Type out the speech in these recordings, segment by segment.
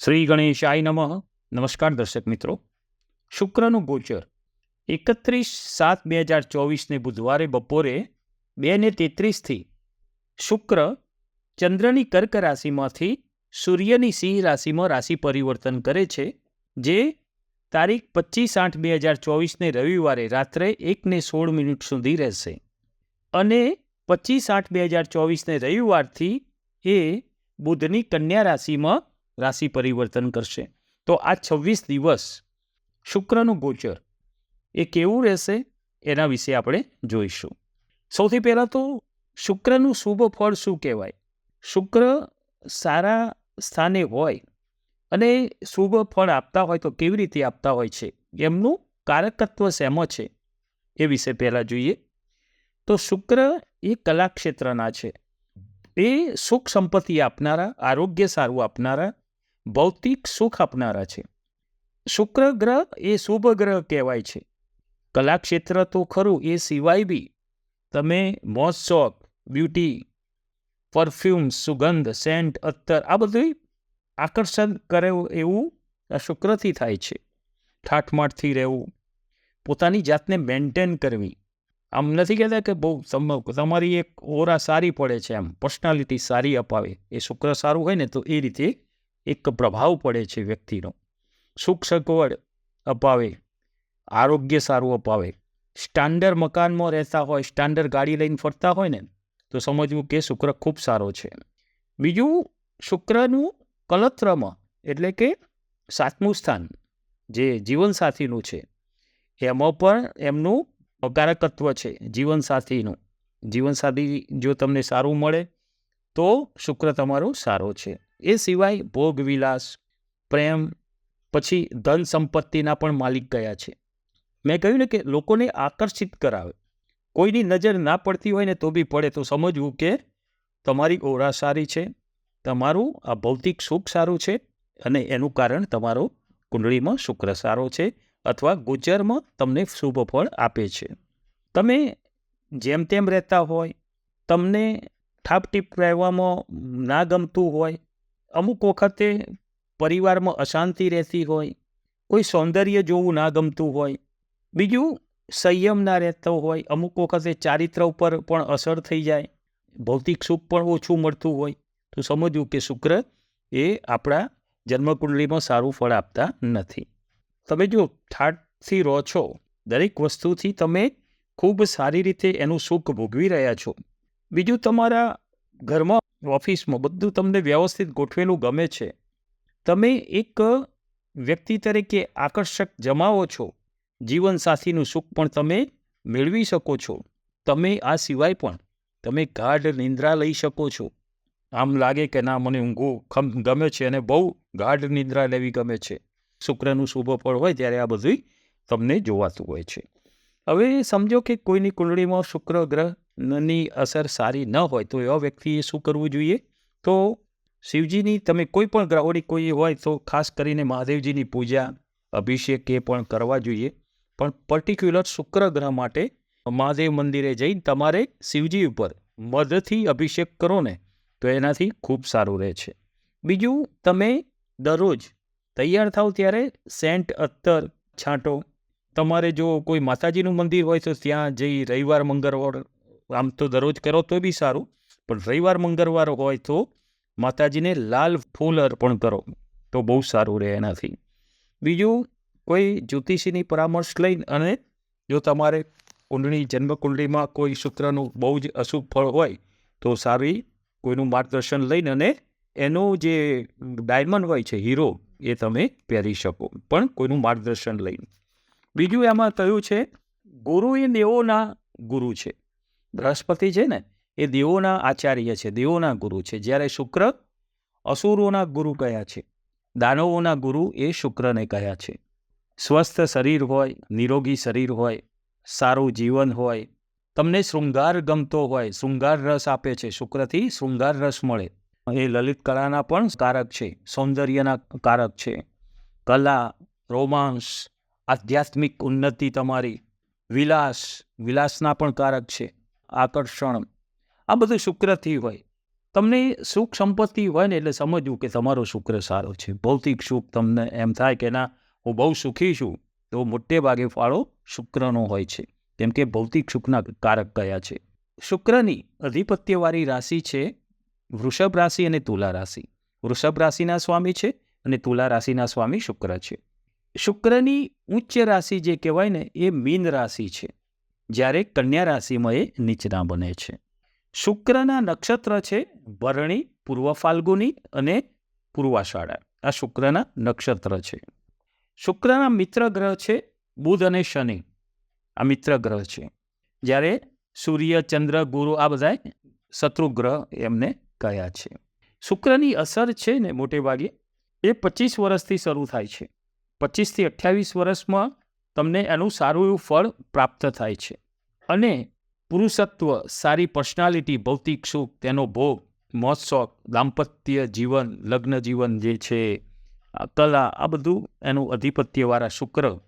શ્રી ગણેશાય નમઃ. નમસ્કાર દર્શક મિત્રો. શુક્રનું ગોચર. એકત્રીસ સાત બે હજાર ચોવીસને બુધવારે બપોરે બે ને તેત્રીસથી શુક્ર ચંદ્રની કર્ક રાશિમાંથી સૂર્યની સિંહ રાશિમાં રાશિ પરિવર્તન કરે છે, જે તારીખ પચીસ આઠ બે હજાર ચોવીસને રવિવારે રાત્રે એકને સોળ મિનિટ સુધી રહેશે. અને પચીસ આઠ બે હજાર ચોવીસને રવિવારથી એ બુધની કન્યા રાશિમાં રાશિ પરિવર્તન કરશે. તો આ છવ્વીસ દિવસ શુક્રનું ગોચર એ કેવું રહેશે? એના વિશે આપણે જોઈશું. સૌથી પહેલાં તો શુક્રનું શુભ ફળ શું કહેવાય? શુક્ર સારા સ્થાને હોય અને શુભ ફળ આપતા હોય તો કેવી રીતે આપતા હોય છે? એમનું કારકત્વ શેમાં છે? એ વિશે પહેલાં જોઈએ. તો શુક્ર એ કલાક્ષેત્રના છે. એ સુખ સંપત્તિ આપનારા, આરોગ્ય સારું આપનારા ભૌતિક સુખ આપનારા છે. શુક્ર ગ્રહ એ શુભ ગ્રહ કહેવાય છે. કલાક્ષેત્ર તો ખરું, એ સિવાય બી તમે મોજ, શોખ, બ્યુટી, પરફ્યુમ, સુગંધ, સેન્ટ, અત્તર આ બધું આકર્ષણ કરે એવું આ શુક્રથી થાય છે. ઠાઠમાઠથી રહેવું, પોતાની જાતને મેન્ટેન કરવી. આમ નથી કહેતા કે બહુ તમ- તમારી એક ઓરા સારી પડે છે આમ, પર્સનાલિટી સારી અપાવે. એ શુક્ર સારું હોય ને તો એ રીતે એક પ્રભાવ પડે છે વ્યક્તિનો. સુખ સગવડ અપાવે, આરોગ્ય સારું અપાવે. સ્ટાન્ડર્ડ મકાનમાં રહેતા હોય, સ્ટાન્ડર્ડ ગાડી લઈને ફરતા હોય ને, તો સમજવું કે શુક્ર ખૂબ સારો છે. બીજું, શુક્રનું કલત્રમ એટલે કે સાતમું સ્થાન, જે જીવનસાથીનું છે. એમાં પણ એમનું હકારકત્વ છે જીવનસાથીનું. જીવનસાથી જો તમને સારું મળે તો શુક્ર તમારો સારો છે. એ સિવાય ભોગ વિલાસ, પ્રેમ, પછી ધન સંપત્તિના પણ માલિક ગયા છે. મેં કહ્યું ને કે લોકોને આકર્ષિત કરાવે. કોઈની નજર ના પડતી હોય ને તો બી પડે. તો સમજવું કે તમારી ઓરા સારી છે, તમારું આ ભૌતિક સુખ સારું છે અને એનું કારણ તમારો કુંડળીમાં શુક્ર સારો છે અથવા ગોચરમાં તમને શુભ ફળ આપે છે. તમે જેમ તેમ રહેતા હોય, તમને ઠાપટીપ રહેવામાં ના ગમતું હોય, અમુક વખતે પરિવારમાં અશાંતિ રહેતી હોય, કોઈ સૌંદર્ય જોવું ના ગમતું હોય, બીજું સંયમ ના રહેતો હોય, અમુક વખતે ચારિત્ર ઉપર પણ અસર થઈ જાય, ભૌતિક સુખ પણ ઓછું મળતું હોય, તો સમજવું કે શુક્ર એ આપણા જન્મકુંડલીમાં સારું ફળ આપતા નથી. તમે જો ઠાટથી રહો છો, દરેક વસ્તુથી તમે ખૂબ સારી રીતે એનું સુખ ભોગવી રહ્યા છો. બીજું તમારા ઘરમાં ઓફિસમાં બધું તમને વ્યવસ્થિત ગોઠવેલું ગમે છે. તમે એક વ્યક્તિ તરીકે આકર્ષક જમાવો છો. જીવનસાથીનું સુખ પણ તમે મેળવી શકો છો. તમે આ સિવાય પણ તમે ગાઢ નિંદ્રા લઈ શકો છો. આમ લાગે કે ના, મને ઊંઘો ખમ ગમે છે અને બહુ ગાઢ નિંદ્રા લેવી ગમે છે. શુક્રનું શુભ ફળ હોય ત્યારે આ બધું તમને જોવાતું હોય છે. હવે સમજો કે કોઈની કુંડળીમાં શુક્ર ગ્રહની અસર સારી ન હોય તો એવા વ્યક્તિએ શું કરવું જોઈએ? તો શિવજીની તમે કોઈ પણ ગ્રહોની કોઈ હોય તો ખાસ કરીને મહાદેવજીની પૂજા, અભિષેક એ પણ કરવા જોઈએ. પણ પર્ટિક્યુલર શુક્ર ગ્રહ માટે મહાદેવ મંદિરે જઈ તમારે શિવજી ઉપર મધથી અભિષેક કરો ને, તો એનાથી ખૂબ સારું રહે છે. બીજું, તમે દરરોજ તૈયાર થાવ ત્યારે સેન્ટ અત્તર છાંટો. તમારે જો કોઈ માતાજીનું મંદિર હોય તો ત્યાં જઈ રવિવાર, મંગળવાર આમ તો દરરોજ કરો તો બી સારું, પણ રવિવાર, મંગળવાર હોય તો માતાજીને લાલ ફૂલ અર્પણ કરો, તો બહુ સારું રહે એનાથી. બીજું, કોઈ જ્યોતિષીની પરામર્શ લઈને અને જો તમારે કુંડળી, જન્મકુંડળીમાં કોઈ શુક્રનું બહુ જ અશુભ ફળ હોય, તો સારી કોઈનું માર્ગદર્શન લઈને અને એનો જે ડાયમંડ હોય છે, હીરો, એ તમે પહેરી શકો, પણ કોઈનું માર્ગદર્શન લઈને. બીજું એમાં કહ્યું છે, ગુરુ એ દેવોના ગુરુ છે. બૃહસ્પતિ છે ને, એ દેવોના આચાર્ય છે, દેવોના ગુરુ છે. જ્યારે શુક્ર અસુરોના ગુરુ કયા છે, દાનવોના ગુરુ એ શુક્રને કયા છે. સ્વસ્થ શરીર હોય, નિરોગી શરીર હોય, સારું જીવન હોય, તમને શૃંગાર ગમતો હોય, શૃંગાર રસ આપે છે, શુક્રથી શૃંગાર રસ મળે. એ લલિત કલાના પણ કારક છે, સૌંદર્યના કારક છે. કલા, રોમાંસ, આધ્યાત્મિક ઉન્નતિ તમારી, વિલાસ, વિલાસના પણ કારક છે. આકર્ષણ. આ બધું શુક્રથી હોય. તમને સુખ સંપત્તિ હોય ને એટલે સમજવું કે તમારો શુક્ર સારો છે. ભૌતિક સુખ તમને એમ થાય કે ના, હું બહુ સુખી છું, તો મોટે ભાગે ફાળો શુક્રનો હોય છે. કેમ કે ભૌતિક સુખના કારક કયા છે? શુક્રની અધિપત્યવાળી રાશિ છે વૃષભ રાશિ અને તુલા રાશિ. વૃષભ રાશિના સ્વામી છે અને તુલા રાશિના સ્વામી શુક્ર છે. શુક્રની ઉચ્ચ રાશિ જે કહેવાય ને એ મીન રાશિ છે. જ્યારે કન્યા રાશિમાં એ નીચના બને છે. શુક્રના નક્ષત્ર છે ભરણી, પૂર્વ ફાલ્ગુની અને પૂર્વાષાઢા આ શુક્રના નક્ષત્ર છે. શુક્રના મિત્ર ગ્રહ છે બુધ અને શનિ. આ મિત્ર ગ્રહ છે. જ્યારે સૂર્ય, ચંદ્ર, ગુરુ આ બધા શત્રુ ગ્રહ એમને કયા છે. શુક્રની અસર છે ને મોટે ભાગે એ પચીસ વર્ષથી શરૂ થાય છે. પચીસથી અઠ્યાવીસ વર્ષમાં તમને એનું સારું એવું ફળ પ્રાપ્ત થાય છે. અને પુરુષત્વ, સારી પર્સનાલિટી, ભૌતિક સુખ, તેનો ભોગ મોજશોખ દાંપત્ય જીવન, લગ્ન જીવન જે છે કલા, આ બધું એનું અધિપત્યવાળા શુક્ર.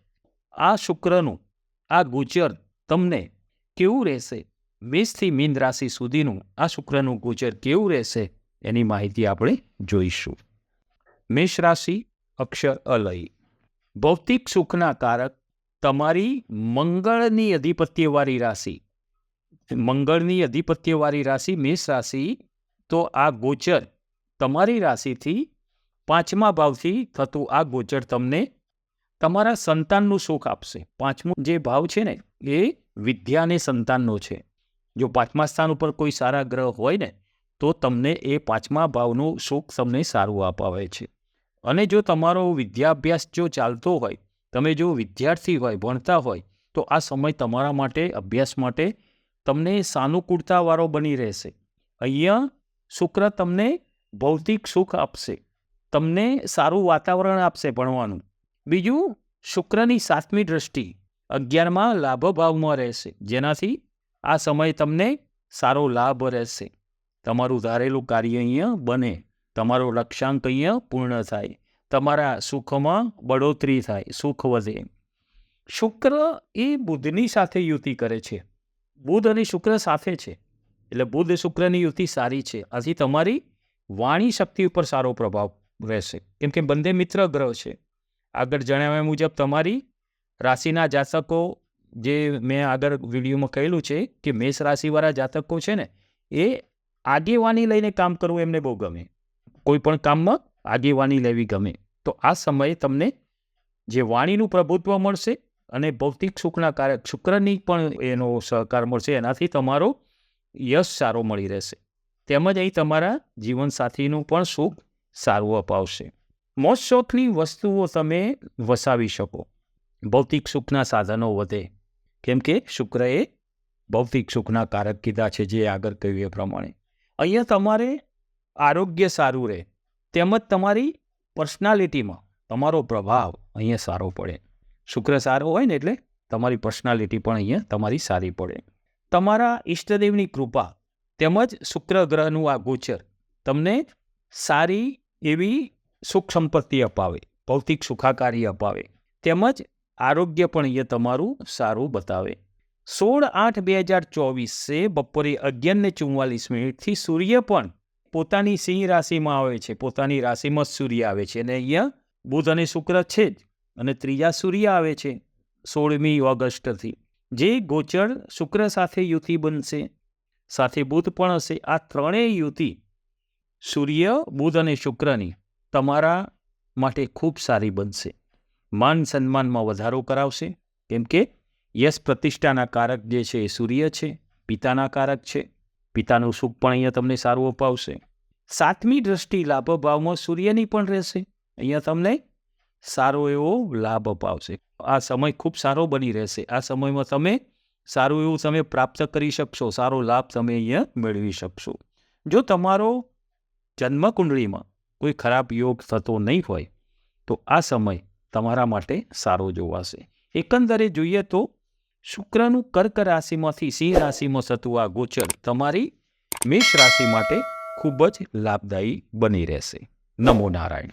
આ શુક્રનું, આ ગોચર તમને કેવું રહેશે? મેષથી મીન રાશિ સુધીનું આ શુક્રનું ગોચર કેવું રહેશે? એની માહિતી આપણે જોઈશું. મેષ રાશિ અક્ષર અલય. ભૌતિક સુખના કારક તમારી મંગળની અધિપત્યવાળી રાશિ. મંગળની અધિપત્યવાળી રાશિ મેષ રાશિ, તો આ ગોચર તમારી રાશિથી પાંચમા ભાવથી થતું આ ગોચર તમને તમારા સંતાનનું સુખ આપશે. પાંચમું જે ભાવ છે ને, એ વિદ્યા અને સંતાનનો છે. જો પાંચમા સ્થાન ઉપર કોઈ સારા ગ્રહ હોય ને, તો તમને એ પાંચમા ભાવનું સુખ તમને સારું અપાવે છે. અને જો તમારો વિદ્યાભ્યાસ જો ચાલતો હોય તમે જો વિદ્યાર્થી હોય, ભણતા હોય, તો આ સમય તમારા માટે, અભ્યાસ માટે તમને સાનુકૂળતાવાળો બની રહેશે. અહીંયા શુક્ર તમને ભૌતિક સુખ આપશે. તમને સારું વાતાવરણ આપશે ભણવાનું. બીજું, શુક્રની સાતમી દ્રષ્ટિ અગિયારમાં લાભભાવમાં રહેશે. જેનાથી આ સમય તમને સારો લાભ રહેશે. તમારું ધારેલું કાર્ય અહીંયા બને. તમારો લક્ષ્યાંક અહીંયા પૂર્ણ થાય. તમારા સુખમાં બઢોતરી થાય, સુખ વધે. શુક્ર એ બુધની સાથે યુતિ કરે છે. બુધ અને શુક્ર સાથે છે. એટલે બુધ શુક્રની યુતિ સારી છે. આથી તમારી વાણી શક્તિ ઉપર સારો પ્રભાવ રહેશે. કેમ કે બંને મિત્ર ગ્રહ છે. આગળ જણાવ્યા મુજબ તમારી રાશિના જાતકો, જે મેં આગળ વિડીયોમાં કહેલું છે કે મેષ રાશિવાળા જાતકો છે ને, એ આગેવાની લઈને કામ કરવું એમને બહુ ગમે. કોઈ પણ કામમાં આગેવાની લેવી ગમે. તો આ સમયે તમને જે વાણીનું પ્રભુત્વ મળશે અને ભૌતિક સુખના કારક શુક્રની પણ એનો સહકાર મળશે, એનાથી તમારો યશ સારો મળી રહેશે. તેમજ અહીં તમારા જીવનસાથીનું પણ સુખ સારું અપાવશે. મોજ શોખની વસ્તુઓ તમે વસાવી શકો. ભૌતિક સુખના સાધનો વધે. કેમ કે શુક્રએ ભૌતિક સુખના કારક કીધા છે જે આગળ કહ્યું એ પ્રમાણે. અહીંયા તમારે આરોગ્ય સારું રહે. તેમજ તમારી પર્સનાલિટીમાં તમારો પ્રભાવ અહીંયા સારો પડે. શુક્ર સારો હોય ને એટલે તમારી પર્સનાલિટી પણ અહીંયા તમારી સારી પડે. તમારા ઈષ્ટદેવની કૃપા તેમજ શુક્ર ગ્રહનું આ ગોચર તમને સારી એવી સુખ સંપત્તિ અપાવે, ભૌતિક સુખાકારી અપાવે, તેમજ આરોગ્ય પણ અહીંયા તમારું સારું બતાવે. સોળ આઠ બે હજાર ચોવીસે બપોરે અગિયાર ને ચુમ્માલીસ મિનિટથી સૂર્ય પણ પોતાની સિંહ રાશિમાં આવે છે, પોતાની રાશિમાં સૂર્ય આવે છે અને અહીંયા બુધ અને શુક્ર છે જ અને ત્રીજા સૂર્ય આવે છે સોળમી ઓગસ્ટથી. જે ગોચર શુક્ર સાથે યુતિ બનશે, સાથે બુધ પણ હશે. આ ત્રણેય યુતિ સૂર્ય, બુધ અને શુક્રની તમારા માટે ખૂબ સારી બનશે. માન સન્માનમાં વધારો કરાવશે, કેમ કે યશ પ્રતિષ્ઠાના કારક જે છે એ સૂર્ય છે, પિતાના કારક છે. પિતાનું સુખ પણ અહીંયા તમને સારું અપાવશે. સાતમી દ્રષ્ટિ લાભ ભાવમાં સૂર્યની પણ રહેશે. અહીંયા તમને સારો એવો લાભ અપાવશે. આ સમય ખૂબ સારો બની રહેશે. આ સમયમાં તમે સારું એવું તમે પ્રાપ્ત કરી શકશો. સારો લાભ તમે અહીંયા મેળવી શકશો. જો તમારો જન્મકુંડળીમાં કોઈ ખરાબ યોગ થતો નહીં હોય, તો આ સમય તમારા માટે સારો જોવાશે. એકંદરે જોઈએ તો શુક્રનું કર્ક રાશિમાંથી સિંહ રાશિમાં થતું આ ગોચર તમારી મેષ રાશિ માટે ખૂબ જ લાભદાયી બની રહેશે. નમો નારાયણ.